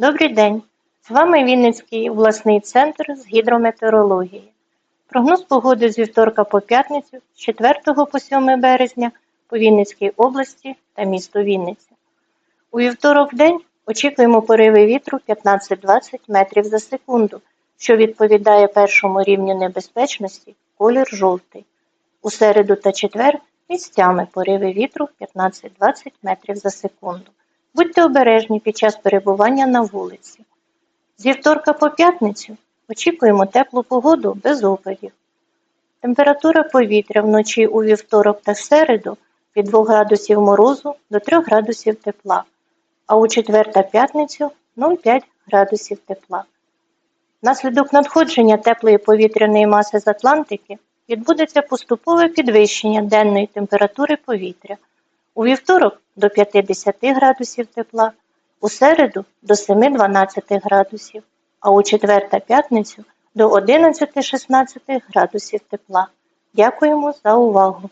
Добрий день! З вами Вінницький обласний центр з гідрометеорології. Прогноз погоди з вівторка по п'ятницю з 4 по 7 березня по Вінницькій області та місто Вінниця. У вівторок день очікуємо пориви вітру 15-20 метрів за секунду, що відповідає першому рівню небезпечності колір жовтий. У середу та четвер місцями пориви вітру 15-20 метрів за секунду. Будьте обережні під час перебування на вулиці. З вівторка по п'ятницю очікуємо теплу погоду без опадів. Температура повітря вночі у вівторок та середу від 2 градусів морозу до 3 градусів тепла, а у четвер та п'ятницю 0,5 градусів тепла. Внаслідок надходження теплої повітряної маси з Атлантики відбудеться поступове підвищення денної температури повітря. У вівторок до 50 градусів тепла, у середу до 7-12 градусів, а у четвер та п'ятницю до 11-16 градусів тепла. Дякуємо за увагу!